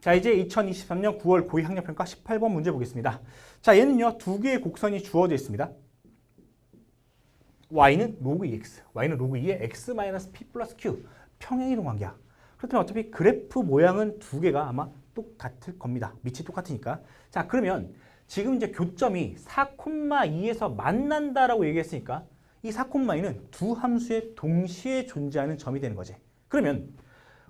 자, 이제 2023년 9월 고2 학력평가 18번 문제 보겠습니다. 자, 얘는요, 두 개의 곡선이 주어져 있습니다. y는 로그 2x, y는 로그 2의 x 마이너스 p 플러스 q 평행이동 관계야. 그렇다면 어차피 그래프 모양은 두 개가 아마 똑같을 겁니다. 밑이 똑같으니까. 자, 그러면 지금 이제 교점이 4,2에서 만난다라고 얘기했으니까 이 4,2는 두 함수의 동시에 존재하는 점이 되는 거지. 그러면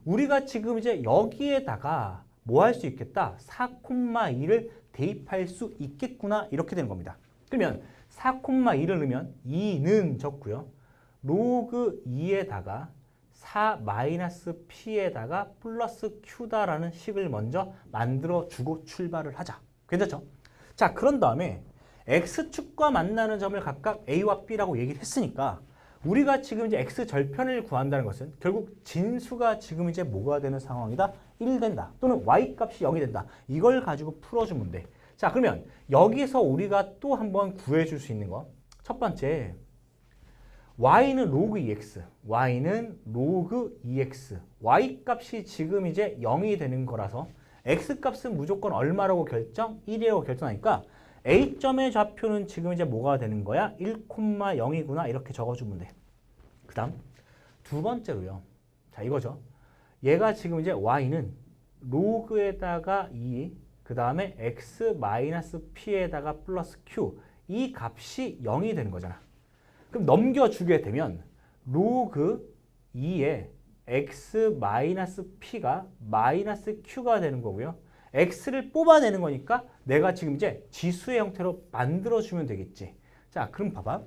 우리가 지금 이제 여기에다가 뭐 할 수 있겠다? 4,2를 대입할 수 있겠구나 이렇게 되는 겁니다. 그러면 4,2를 넣으면 2는 적고요. 로그 2에다가 4 마이너스 p에다가 플러스 q다라는 식을 먼저 만들어 주고 출발을 하자. 괜찮죠? 자, 그런 다음에 x축과 만나는 점을 각각 a와 b라고 얘기를 했으니까 우리가 지금 이제 x 절편을 구한다는 것은 결국 진수가 지금 이제 뭐가 되는 상황이다? 1 된다. 또는 y 값이 0이 된다. 이걸 가지고 풀어주면 돼. 자, 그러면 여기서 우리가 또 한번 구해줄 수 있는 거. 첫 번째, y는 로그 2x, y는 로그 2x, y 값이 지금 이제 0이 되는 거라서 x 값은 무조건 얼마라고 결정? 1이라고 결정하니까 a점의 좌표는 지금 이제 뭐가 되는 거야? 1,0이구나 이렇게 적어주면 돼. 그 다음 두 번째로요. 자 이거죠. 얘가 지금 이제 y는 로그에다가 2, 그 다음에 x 마이너스 p에다가 플러스 q 이 값이 0이 되는 거잖아. 그럼 넘겨주게 되면 로그 2에 x 마이너스 p가 마이너스 q가 되는 거고요. x를 뽑아내는 거니까 내가 지금 이제 지수의 형태로 만들어주면 되겠지. 자, 그럼 봐봐.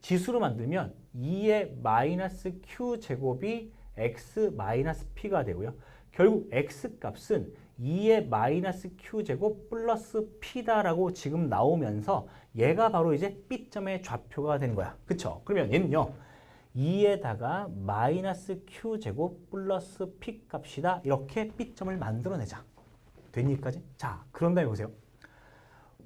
지수로 만들면 2의 마이너스 q 제곱이 x 마이너스 p가 되고요. 결국 x 값은 2의 마이너스 q 제곱 플러스 p다라고 지금 나오면서 얘가 바로 이제 b점의 좌표가 되는 거야. 그쵸? 그러면 얘는요. 2에다가 마이너스 q 제곱 플러스 p 값이다. 이렇게 b점을 만들어내자. 되니까지? 자, 그런 다음에 보세요.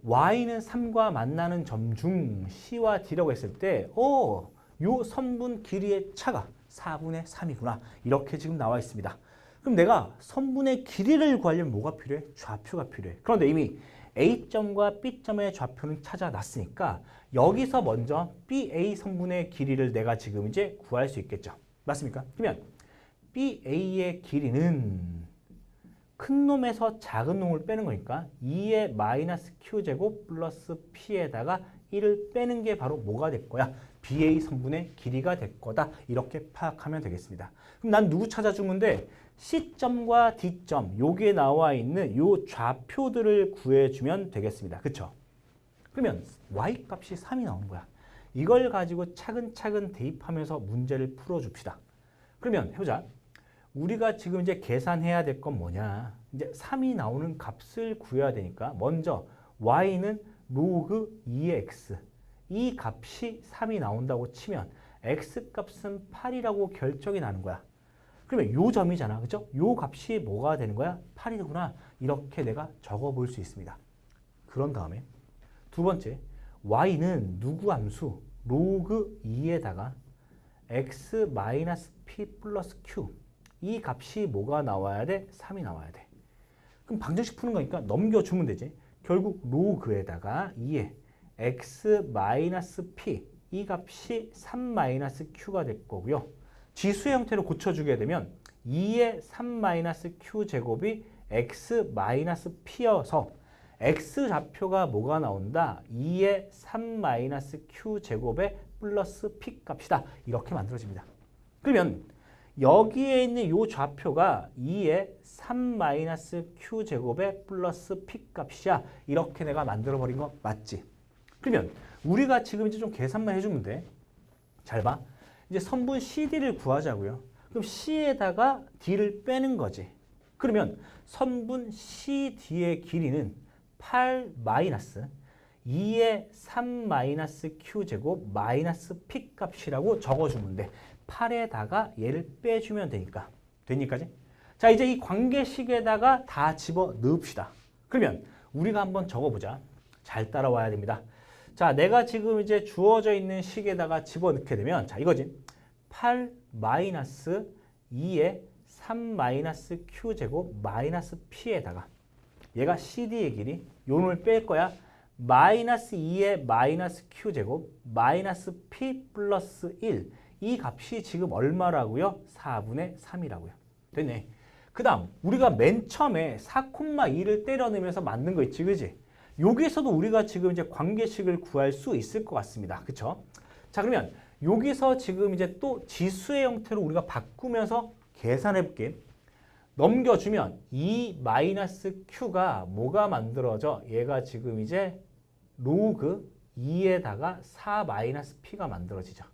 Y는 3과 만나는 점 중 c와 d라고 했을 때, 어, 요 선분 길이의 차가 4분의 3이구나. 이렇게 지금 나와 있습니다. 그럼 내가 선분의 길이를 구하려면 뭐가 필요해? 좌표가 필요해. 그런데 이미 A점과 B점의 좌표는 찾아놨으니까 여기서 먼저 BA 선분의 길이를 내가 지금 이제 구할 수 있겠죠. 맞습니까? 그러면 BA의 길이는 큰 놈에서 작은 놈을 빼는 거니까 2의 마이너스 Q제곱 플러스 P에다가 1을 빼는 게 바로 뭐가 될 거야? BA 성분의 길이가 될 거다. 이렇게 파악하면 되겠습니다. 그럼 난 누구 찾아주면 돼? C점과 D점, 여기에 나와 있는 요 좌표들을 구해주면 되겠습니다. 그쵸? 그러면 Y 값이 3이 나오는 거야. 이걸 가지고 차근차근 대입하면서 문제를 풀어줍시다. 그러면 해보자. 우리가 지금 이제 계산해야 될 건 뭐냐? 이제 3이 나오는 값을 구해야 되니까 먼저 y는 로그 2x 이 값이 3이 나온다고 치면 x 값은 8이라고 결정이 나는 거야. 그러면 요 점이잖아. 그죠? 요 값이 뭐가 되는 거야? 8이구나. 이렇게 내가 적어 볼 수 있습니다. 그런 다음에 두 번째 y는 누구 함수? 로그 2에다가 x 마이너스 p 플러스 q 이 값이 뭐가 나와야 돼? 3이 나와야 돼. 그럼 방정식 푸는 거니까 넘겨주면 되지. 결국 로그에다가 2에 x 마이너스 p 이 값이 3 마이너스 q가 될 거고요. 지수의 형태로 고쳐주게 되면 2의 3 마이너스 q 제곱이 x 마이너스 p여서 x 좌표가 뭐가 나온다? 2의 3 마이너스 q 제곱의 플러스 p 값이다. 이렇게 만들어집니다. 그러면 여기에 있는 요 좌표가 2의 3-q 제곱의 플러스 p 값이야. 이렇게 내가 만들어 버린 거 맞지? 그러면 우리가 지금 이제 좀 계산만 해주면 돼. 잘 봐. 이제 선분 CD를 구하자고요. 그럼 C에다가 D를 빼는 거지. 그러면 선분 CD의 길이는 8 마이너스 2의 3 마이너스 q 제곱 마이너스 p 값이라고 적어주면 돼. 8에다가 얘를 빼주면 되니까. 되니까지? 자, 이제 이 관계식에다가 다 집어 넣읍시다. 그러면 우리가 한번 적어보자. 잘 따라와야 됩니다. 자, 내가 지금 이제 주어져 있는 식에다가 집어 넣게 되면, 자, 이거지. 8 마이너스 2의 3 마이너스 q 제곱 마이너스 p에다가 얘가 CD의 길이 요 놈을 뺄 거야. 마이너스 2의 마이너스 q 제곱 마이너스 p 플러스 1. 이 값이 지금 얼마라고요? 4분의 3이라고요. 됐네. 그 다음 우리가 맨 처음에 4,2를 때려 넣으면서 만든 거 있지, 그지? 여기서도 우리가 지금 이제 관계식을 구할 수 있을 것 같습니다. 그쵸? 자, 그러면 여기서 지금 이제 또 지수의 형태로 우리가 바꾸면서 계산해 볼게. 넘겨주면 2 마이너스 q가 뭐가 만들어져? 얘가 지금 이제 로그 2에다가 4 마이너스 p가 만들어지죠.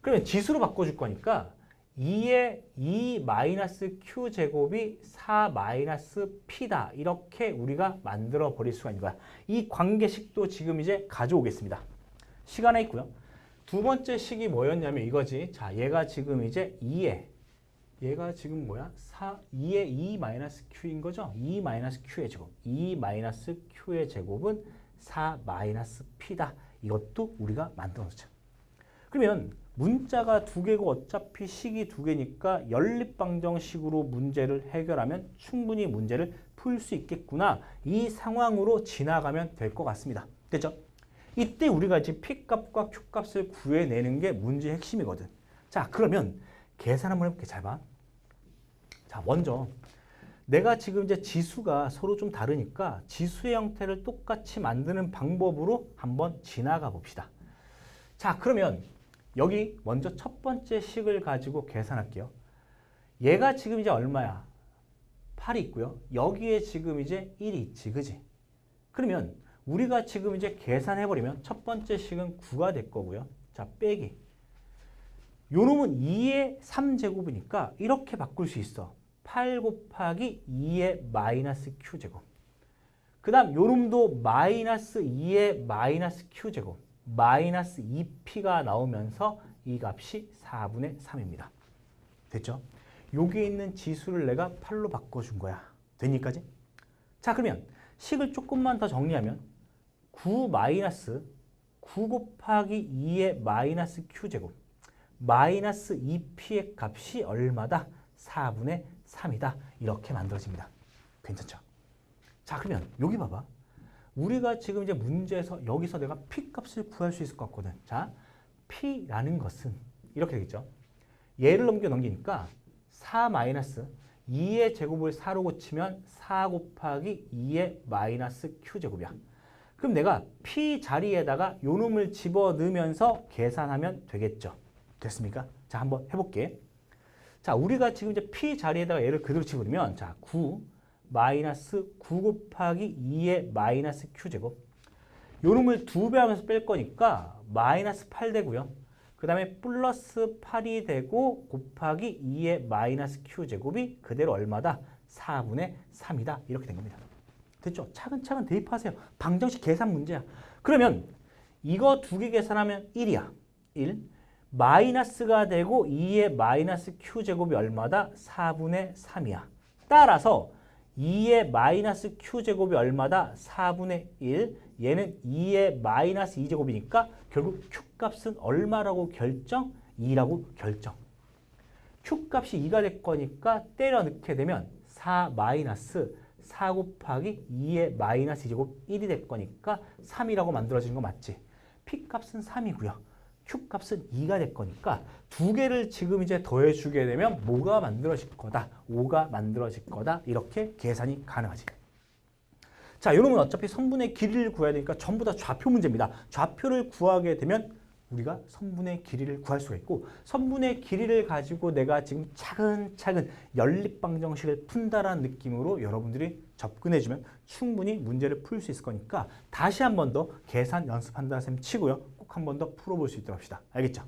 그러면 지수로 바꿔줄 거니까 2의 2 마이너스 q 제곱이 4 마이너스 p다. 이렇게 우리가 만들어 버릴 수가 있는 거야. 이 관계식도 지금 이제 가져오겠습니다. 시간에 있고요. 두 번째 식이 뭐였냐면 이거지. 자, 얘가 지금 이제 2에 얘가 지금 뭐야? 4, 2의 2 마이너스 q인 거죠? 2 마이너스 q의 제곱. 2 마이너스 q의 제곱은 4 마이너스 p다. 이것도 우리가 만들어 놓자. 그러면 문자가 두 개고 어차피 식이 두 개니까 연립방정식으로 문제를 해결하면 충분히 문제를 풀 수 있겠구나. 이 상황으로 지나가면 될 것 같습니다. 됐죠? 이때 우리가 이제 P값과 Q값을 구해내는 게 문제의 핵심이거든. 자, 그러면 계산 한번 해볼게. 잘 봐. 자, 먼저 내가 지금 이제 지수가 서로 좀 다르니까 지수의 형태를 똑같이 만드는 방법으로 한번 지나가 봅시다. 자, 그러면 여기 먼저 첫 번째 식을 가지고 계산할게요. 얘가 지금 이제 얼마야? 8이 있고요. 여기에 지금 이제 1이 있지, 그지? 그러면 우리가 지금 이제 계산해버리면 첫 번째 식은 9가 될 거고요. 자, 빼기. 요 놈은 2의 3제곱이니까 이렇게 바꿀 수 있어. 8 곱하기 2의 마이너스 q제곱. 그 다음 요 놈도 마이너스 2의 마이너스 q제곱. 마이너스 2p가 나오면서 이 값이 4분의 3입니다. 됐죠? 여기 있는 지수를 내가 8로 바꿔준 거야. 되니까지? 자 그러면 식을 조금만 더 정리하면 9 마이너스 9 곱하기 2의 마이너스 q제곱 마이너스 2p의 값이 얼마다? 4분의 3이다. 이렇게 만들어집니다. 괜찮죠? 자 그러면 여기 봐봐. 우리가 지금 이제 문제에서 여기서 내가 p 값을 구할 수 있을 것 같거든. 자, p라는 것은 이렇게 되겠죠. 얘를 넘겨 넘기니까 4 마이너스 2의 제곱을 4로 고치면 4 곱하기 2의 마이너스 q제곱이야. 그럼 내가 p 자리에다가 요 놈을 집어넣으면서 계산하면 되겠죠. 됐습니까? 자, 한번 해볼게. 자, 우리가 지금 이제 p 자리에다가 얘를 그대로 집어넣으면 자, 9 마이너스 9 곱하기 2의 마이너스 q제곱 요 놈을 두 배 하면서 뺄 거니까 마이너스 8 되고요. 그 다음에 플러스 8이 되고 곱하기 2의 마이너스 q제곱이 그대로 얼마다? 4분의 3이다. 이렇게 된 겁니다. 됐죠? 차근차근 대입하세요. 방정식 계산 문제야. 그러면 이거 두 개 계산하면 1이야. 1. 마이너스가 되고 2의 마이너스 q제곱이 얼마다? 4분의 3이야. 따라서 2의 마이너스 q제곱이 얼마다? 4분의 1. 얘는 2의 마이너스 2제곱이니까 결국 q값은 얼마라고 결정? 2라고 결정. q값이 2가 될 거니까 때려 넣게 되면 4 마이너스 4 곱하기 2의 마이너스 2제곱 1이 될 거니까 3이라고 만들어지는 거 맞지? p값은 3이고요. Q값은 2가 될 거니까 두 개를 지금 이제 더해주게 되면 뭐가 만들어질 거다? 5가 만들어질 거다. 이렇게 계산이 가능하지. 자, 이놈은 어차피 성분의 길이를 구해야 되니까 전부 다 좌표 문제입니다. 좌표를 구하게 되면 우리가 선분의 길이를 구할 수가 있고 선분의 길이를 가지고 내가 지금 차근차근 연립방정식을 푼다라는 느낌으로 여러분들이 접근해주면 충분히 문제를 풀 수 있을 거니까 다시 한 번 더 계산 연습한다 셈 치고요. 꼭 한 번 더 풀어볼 수 있도록 합시다. 알겠죠?